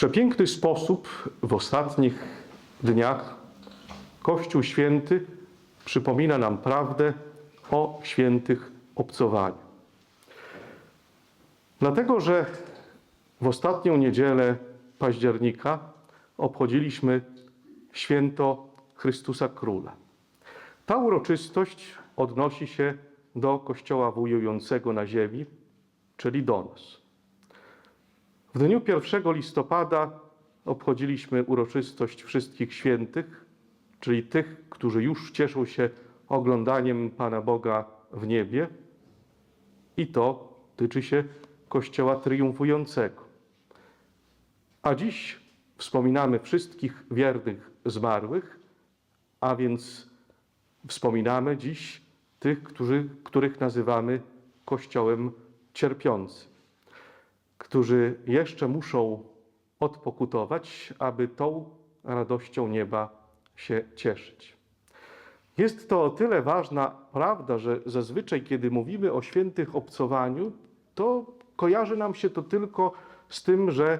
przepiękny sposób w ostatnich dniach Kościół Święty przypomina nam prawdę o świętych obcowaniu. Dlatego, że w ostatnią niedzielę października obchodziliśmy święto Chrystusa Króla. Ta uroczystość odnosi się do Kościoła wujującego na ziemi, czyli do nas. W dniu 1 listopada obchodziliśmy uroczystość wszystkich świętych, czyli tych, którzy już cieszą się oglądaniem Pana Boga w niebie. I to tyczy się Kościoła triumfującego. A dziś wspominamy wszystkich wiernych zmarłych, a więc wspominamy dziś tych, którzy, których nazywamy Kościołem cierpiącym, którzy jeszcze muszą odpokutować, aby tą radością nieba się cieszyć. Jest to o tyle ważna prawda, że zazwyczaj, kiedy mówimy o świętych obcowaniu, to kojarzy nam się to tylko z tym, że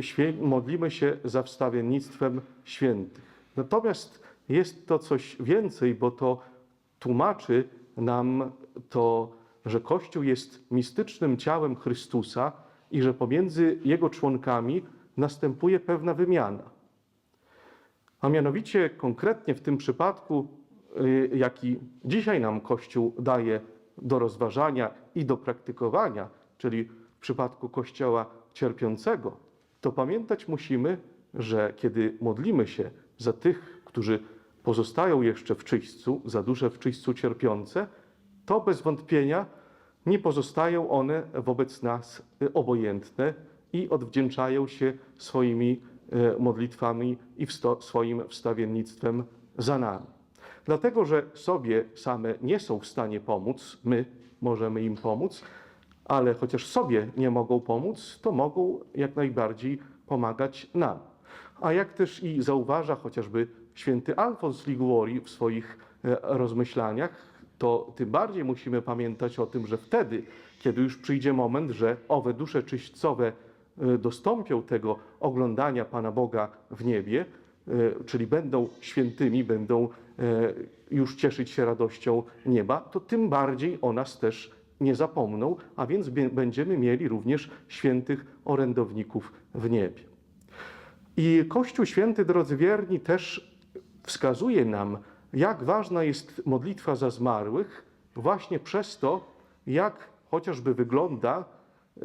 świę- modlimy się za wstawiennictwem świętych. Natomiast jest to coś więcej, bo to tłumaczy nam to, że Kościół jest mistycznym ciałem Chrystusa i że pomiędzy jego członkami następuje pewna wymiana. A mianowicie konkretnie w tym przypadku, y, jaki dzisiaj nam Kościół daje do rozważania i do praktykowania, czyli w przypadku Kościoła cierpiącego, to pamiętać musimy, że kiedy modlimy się za tych, którzy pozostają jeszcze w czyśćcu, za dusze w czyśćcu cierpiące, to bez wątpienia nie pozostają one wobec nas y, obojętne i odwdzięczają się swoimi e, modlitwami i wsto- swoim wstawiennictwem za nami. Dlatego, że sobie same nie są w stanie pomóc, my możemy im pomóc, ale chociaż sobie nie mogą pomóc, to mogą jak najbardziej pomagać nam. A jak też i zauważa chociażby święty Alfons Liguori w swoich e, rozmyślaniach, to tym bardziej musimy pamiętać o tym, że wtedy, kiedy już przyjdzie moment, że owe dusze czyśćcowe e, dostąpią tego oglądania Pana Boga w niebie, e, czyli będą świętymi, będą e, już cieszyć się radością nieba, to tym bardziej o nas też nie zapomną, a więc będziemy mieli również świętych orędowników w niebie. I Kościół Święty, drodzy wierni, też wskazuje nam, jak ważna jest modlitwa za zmarłych, właśnie przez to, jak chociażby wygląda e,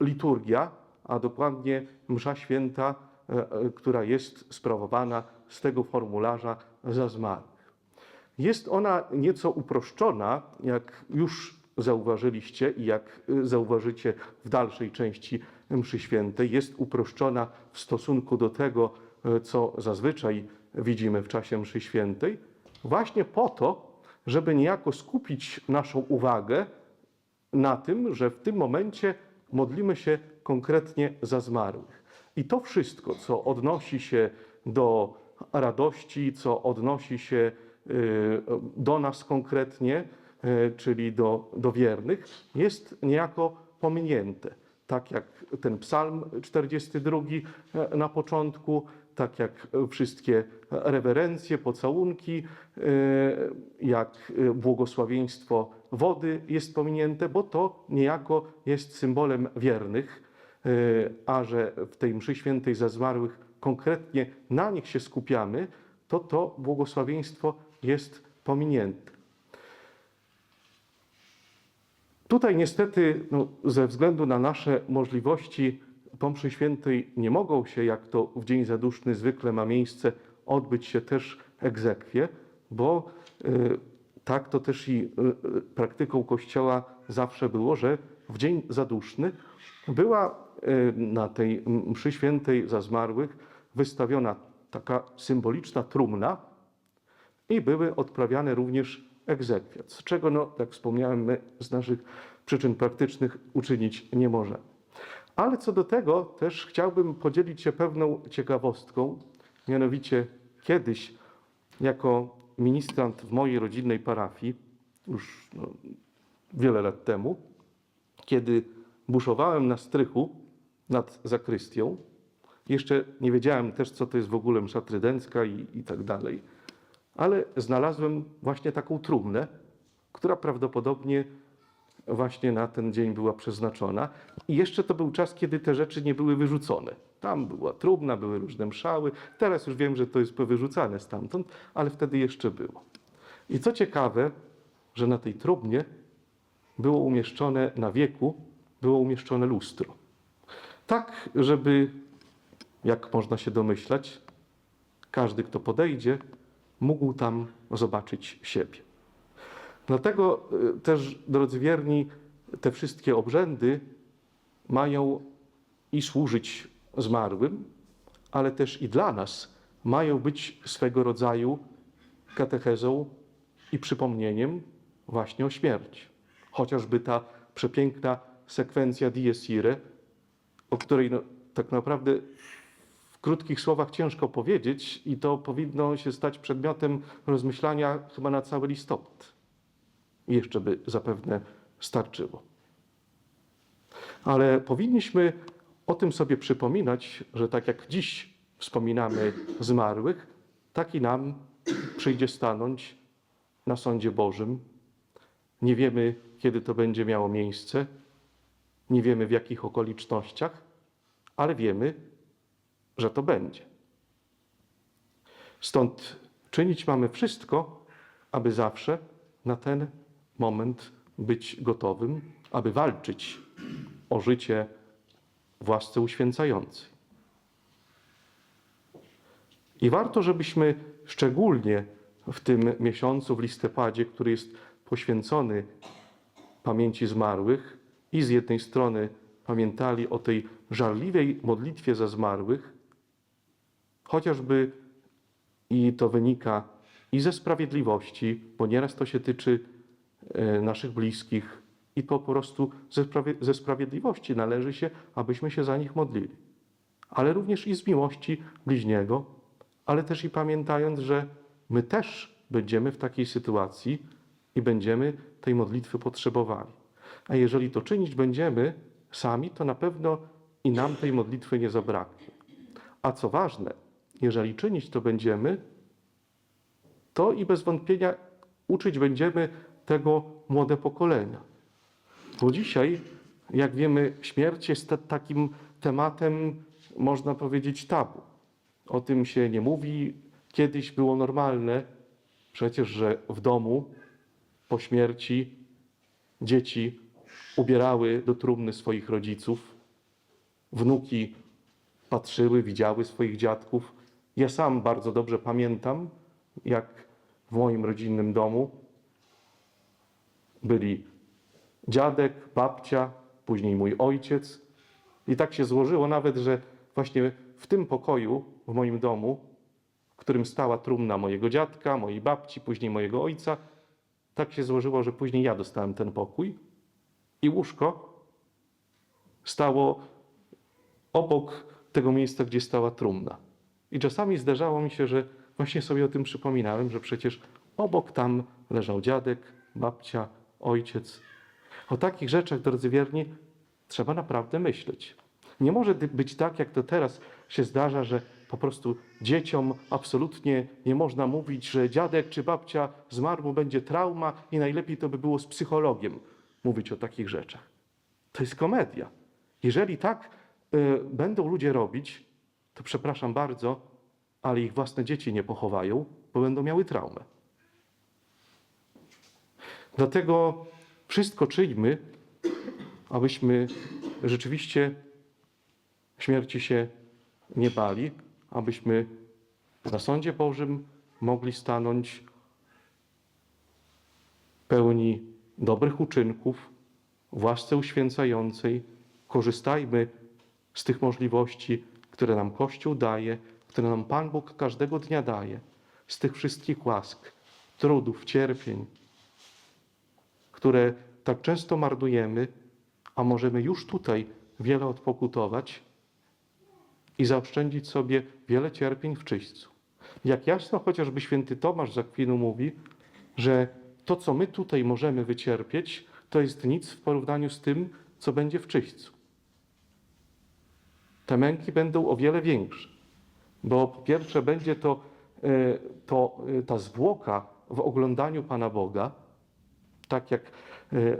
liturgia, a dokładnie msza święta, e, e, która jest sprawowana z tego formularza za zmarłych. Jest ona nieco uproszczona, jak już zauważyliście i jak y, zauważycie w dalszej części mszy świętej. Jest uproszczona w stosunku do tego, co zazwyczaj widzimy w czasie mszy świętej, właśnie po to, żeby niejako skupić naszą uwagę na tym, że w tym momencie modlimy się konkretnie za zmarłych. I to wszystko, co odnosi się do radości, co odnosi się y, do nas konkretnie, y, czyli do, do wiernych, jest niejako pominięte. Tak jak ten psalm 42 e, na początku, tak jak wszystkie rewerencje, pocałunki, e, jak e, błogosławieństwo wody jest pominięte, bo to niejako jest symbolem wiernych, e, a że w tej mszy świętej za zmarłych konkretnie na nich się skupiamy, to to błogosławieństwo jest pominięte. Tutaj niestety no, ze względu na nasze możliwości po mszy świętej nie mogą się, jak to w Dzień Zaduszny zwykle ma miejsce, odbyć się też egzekwie, bo y, tak to też i y, y, praktyką Kościoła zawsze było, że w Dzień Zaduszny była na tej mszy świętej za zmarłych wystawiona taka symboliczna trumna, i były odprawiane również egzekwiat, z czego, no, jak wspomniałem, my z naszych przyczyn praktycznych uczynić nie możemy. Ale co do tego też chciałbym podzielić się pewną ciekawostką, mianowicie kiedyś jako ministrant w mojej rodzinnej parafii, już no, wiele lat temu, kiedy buszowałem na strychu nad zakrystią, Jeszcze nie wiedziałem też, co to jest w ogóle msza trydencka i, i tak dalej. Ale znalazłem właśnie taką trumnę, która prawdopodobnie właśnie na ten dzień była przeznaczona. I jeszcze to był czas, kiedy te rzeczy nie były wyrzucone. Tam była trumna, były różne mszały. Teraz już wiem, że to jest powyrzucane stamtąd, ale wtedy jeszcze było. I co ciekawe, że na tej trumnie było umieszczone na wieku, było umieszczone lustro. Tak, żeby, jak można się domyślać, każdy, kto podejdzie, mógł tam zobaczyć siebie. Dlatego y, też, drodzy wierni, te wszystkie obrzędy mają i służyć zmarłym, ale też i dla nas mają być swego rodzaju katechezą i przypomnieniem właśnie o śmierci. Chociażby ta przepiękna sekwencja Dies Irae, o której no, tak naprawdę w krótkich słowach ciężko powiedzieć i to powinno się stać przedmiotem rozmyślania chyba na cały listopad. Jeszcze by zapewne starczyło. Ale powinniśmy o tym sobie przypominać, że tak jak dziś wspominamy zmarłych, tak i nam przyjdzie stanąć na sądzie Bożym. Nie wiemy, kiedy to będzie miało miejsce, nie wiemy w jakich okolicznościach, ale wiemy, że to będzie. Stąd czynić mamy wszystko, aby zawsze na ten moment być gotowym, aby walczyć o życie w łasce uświęcającej. I warto, żebyśmy szczególnie w tym miesiącu, w listopadzie, który jest poświęcony pamięci zmarłych, i z jednej strony pamiętali o tej żarliwej modlitwie za zmarłych, chociażby i to wynika i ze sprawiedliwości, bo nieraz to się tyczy naszych bliskich, i po prostu ze, sprawie, ze sprawiedliwości należy się, abyśmy się za nich modlili. Ale również i z miłości bliźniego, ale też i pamiętając, że my też będziemy w takiej sytuacji i będziemy tej modlitwy potrzebowali. A jeżeli to czynić będziemy sami, to na pewno i nam tej modlitwy nie zabraknie. A co ważne, jeżeli czynić to będziemy, to i bez wątpienia uczyć będziemy tego młode pokolenia. Bo dzisiaj, jak wiemy, śmierć jest ta- takim tematem, można powiedzieć, tabu. O tym się nie mówi. Kiedyś było normalne przecież, że w domu po śmierci dzieci ubierały do trumny swoich rodziców, wnuki patrzyły, widziały swoich dziadków. Ja sam bardzo dobrze pamiętam, jak w moim rodzinnym domu byli dziadek, babcia, później mój ojciec. I tak się złożyło nawet, że właśnie w tym pokoju, w moim domu, w którym stała trumna mojego dziadka, mojej babci, później mojego ojca, tak się złożyło, że później ja dostałem ten pokój i łóżko stało obok tego miejsca, gdzie stała trumna. I czasami zdarzało mi się, że właśnie sobie o tym przypominałem, że przecież obok tam leżał dziadek, babcia, ojciec. O takich rzeczach, drodzy wierni, trzeba naprawdę myśleć. Nie może być tak, jak to teraz się zdarza, że po prostu dzieciom absolutnie nie można mówić, że dziadek czy babcia zmarł, będzie trauma i najlepiej to by było z psychologiem mówić o takich rzeczach. To jest komedia. Jeżeli tak y, będą ludzie robić, to przepraszam bardzo, ale ich własne dzieci nie pochowają, bo będą miały traumę. Dlatego wszystko czyńmy, abyśmy rzeczywiście śmierci się nie bali, abyśmy na sądzie Bożym mogli stanąć pełni dobrych uczynków, w łasce uświęcającej. Korzystajmy z tych możliwości, które nam Kościół daje, które nam Pan Bóg każdego dnia daje, z tych wszystkich łask, trudów, cierpień, które tak często marnujemy, a możemy już tutaj wiele odpokutować i zaoszczędzić sobie wiele cierpień w czyśćcu. Jak jasno chociażby święty Tomasz z Akwinu mówi, że to, co my tutaj możemy wycierpieć, to jest nic w porównaniu z tym, co będzie w czyśćcu. te męki będą o wiele większe. Bo po pierwsze będzie to, e, to e, ta zwłoka w oglądaniu Pana Boga, tak jak e,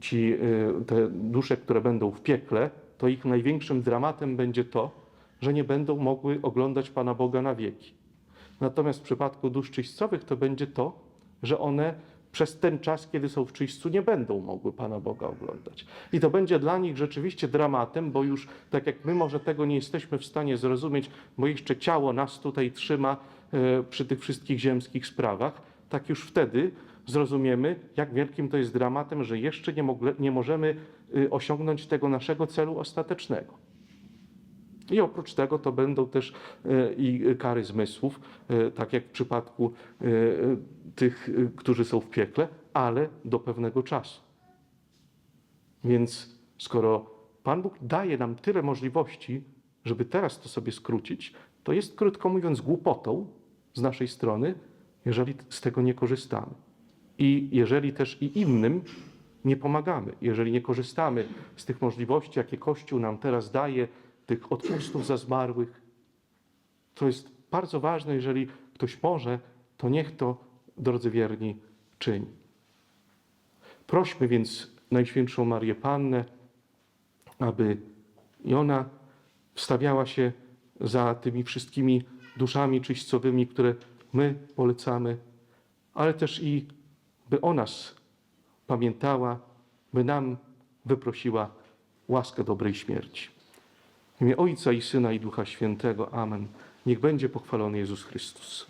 ci e, te dusze, które będą w piekle, to ich największym dramatem będzie to, że nie będą mogły oglądać Pana Boga na wieki. Natomiast w przypadku dusz czyścowych to będzie to, że one przez ten czas, kiedy są w czyśćcu, nie będą mogły Pana Boga oglądać. I to będzie dla nich rzeczywiście dramatem, bo już tak jak my może tego nie jesteśmy w stanie zrozumieć, bo jeszcze ciało nas tutaj trzyma e, przy tych wszystkich ziemskich sprawach, tak już wtedy zrozumiemy, jak wielkim to jest dramatem, że jeszcze nie, mogle, nie możemy y, osiągnąć tego naszego celu ostatecznego. I oprócz tego to będą też e, i kary zmysłów, e, tak jak w przypadku tych, którzy są w piekle, ale do pewnego czasu. Więc skoro Pan Bóg daje nam tyle możliwości, żeby teraz to sobie skrócić, to jest krótko mówiąc głupotą z naszej strony, jeżeli z tego nie korzystamy. I jeżeli też i innym nie pomagamy, jeżeli nie korzystamy z tych możliwości, jakie Kościół nam teraz daje, tych odpustów za zmarłych, to jest bardzo ważne, jeżeli ktoś może, to niech to, drodzy wierni, czyni. Prośmy więc Najświętszą Marię Pannę, aby i ona wstawiała się za tymi wszystkimi duszami czyścowymi, które my polecamy, ale też i by o nas pamiętała, by nam wyprosiła łaskę dobrej śmierci. W imię Ojca i Syna i Ducha Świętego. Amen. Niech będzie pochwalony Jezus Chrystus.